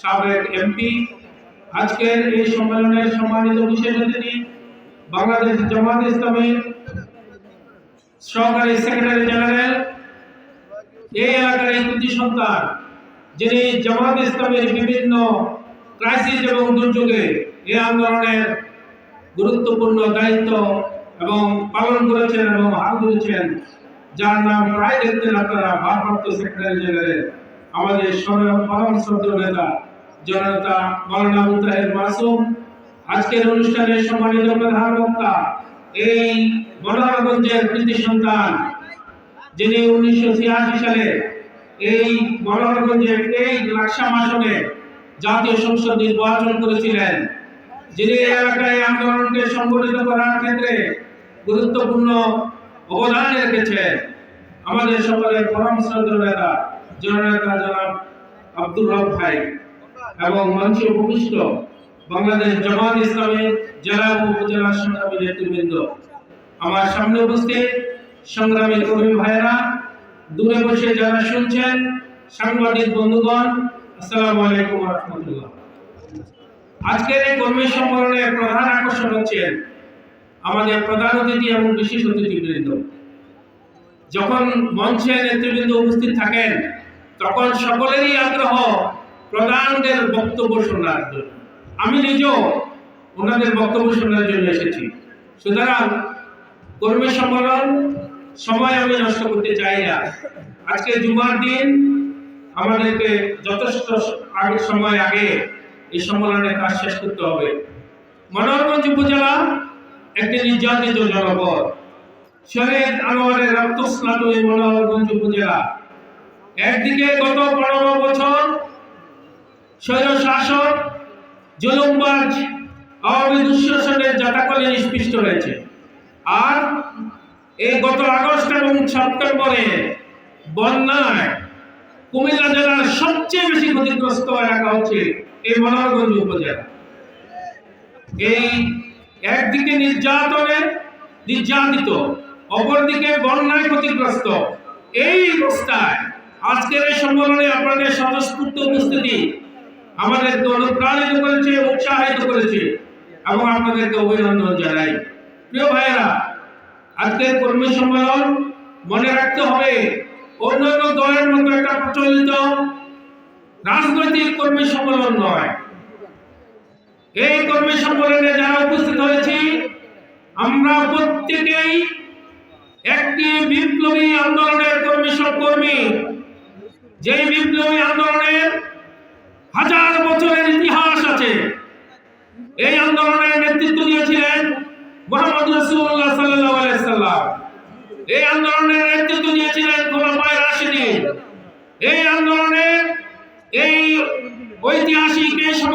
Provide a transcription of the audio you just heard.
সাবেক এমপি আজকের এই সম্মেলনের সম্মানিত বিশেষ অতিথি, বাংলাদেশ জামাত ইসলামের সহকারী সেক্রেটারি জেনারেল এই এলাকার এই কৃতি সন্তান, যিনি জামাত ইসলামের বিভিন্ন ক্রাইসিস এবং দুর্যোগে এই আন্দোলনের গুরুত্বপূর্ণ দায়িত্ব এবং পালন করেছেন এবং হাত ধরেছেন, যার নাম প্রায় দেখতেন আপনারা ভারপ্রাপ্ত সেক্রেটারি জেনারেল। আমাদের পরম শ্রদ্ধেয় নেতা জননেতা মৌলানা মুতাহের মাসুম। আজকের অনুষ্ঠানের সম্মানিত প্রধান বক্তা, এই মনোহরগঞ্জের কৃতি সন্তান, যিনি উনিশশো ছিয়াশি সালে এই মনোহরগঞ্জের এই লাকসাম আসনে জাতীয় সংসদ নির্বাচন করেছিলেন, যিনি এলাকায় আন্দোলনকে সংগঠিত করার ক্ষেত্রে গুরুত্বপূর্ণ অবদান রেখেছেন। আমাদের সকলের পরম শ্রদ্ধেয় নেতা আব্দুর রব ভাই এবং বাংলাদেশ জামাত ইসলামের জেলা উপজেলা সংগ্রামী নেতৃবৃন্দ। আমার সামনে উপস্থিত সংগ্রামী দূরে বসে যারা শুনছেন, সাংবাদিক বন্ধুগণ, আসসালামু আলাইকুম রহমতুল্লাহ। আজকের এই কর্মী সম্মেলনের প্রধান আকর্ষণ হচ্ছেন আমাদের প্রধান অতিথি এবং বিশেষ অতিথিবৃন্দ। যখন মঞ্চে নেতৃবৃন্দ উপস্থিত থাকেন সকলেরই আগ্রহ প্রধানদের বক্তব্য শোনার জন্য। আমি নিজেও ওনাদের বক্তব্য শোনার জন্য এসেছি। সুতরাং কর্মী সম্মেলন, সময় আমি নষ্ট করতে চাই না। আজকে জুমার দিন, আমাদেরকে যথেষ্ট আগে সময় আগে এই সম্মেলনের কাজ শেষ করতে হবে। মনোহরগঞ্জ উপজেলা একটি নির্যাতিত জনপদ। শহীদ আনোয়ারের রক্তস্নাত এই মনোহরগঞ্জ উপজেলা। একদিকে গত পনেরো বছর স্বৈর শাসক জুলুমবাজ আওয়ামী দুঃশাসনের জাতাকলে নিষ্পিষ্ট হয়েছে। আর এই গত আগস্ট এবং সেপ্টেম্বরে বন্যায় কুমিল্লা জেলার সবচেয়ে বেশি ক্ষতিগ্রস্ত এলাকা হচ্ছে এই মনোহরগঞ্জ উপজেলা। এই একদিকে নির্যাতনে নির্যাতিত, অপরদিকে বন্যায় ক্ষতিগ্রস্ত, এই অবস্থায় আজকের এই সম্মেলনে আপনাদের স্বতঃস্ফূর্ত উপস্থিতি আমাদেরকে অনুপ্রাণিত করেছে, উৎসাহিত করেছে এবং আপনাদেরকে অভিনন্দন জানাই। প্রিয় ভাইয়েরা, আজকের কর্মী সম্মেলন মনে রাখতে হবে, অন্যান্য দলের মতো একটা প্রচলিত রাজনৈতিক কর্মী সম্মেলন নয়। এই কর্মী সম্মেলনে যারা উপস্থিত হয়েছি, আমরা প্রত্যেকেই একটি বিপ্লবী আন্দোলনের কর্মী যেই বিপ্লবী আন্দোলনের হাজার বছরের ইতিহাস আছে, এই আন্দোলনের নেতৃত্ব দিয়েছিলেন মোহাম্মদ রসুল্লাহ সাল্লাহ আলাইসাল্লাম এই আন্দোলনের নেতৃত্ব দিয়েছিলেন খোলাফায়ে রাশিদিন এই আন্দোলনের এই ঐতিহাসিক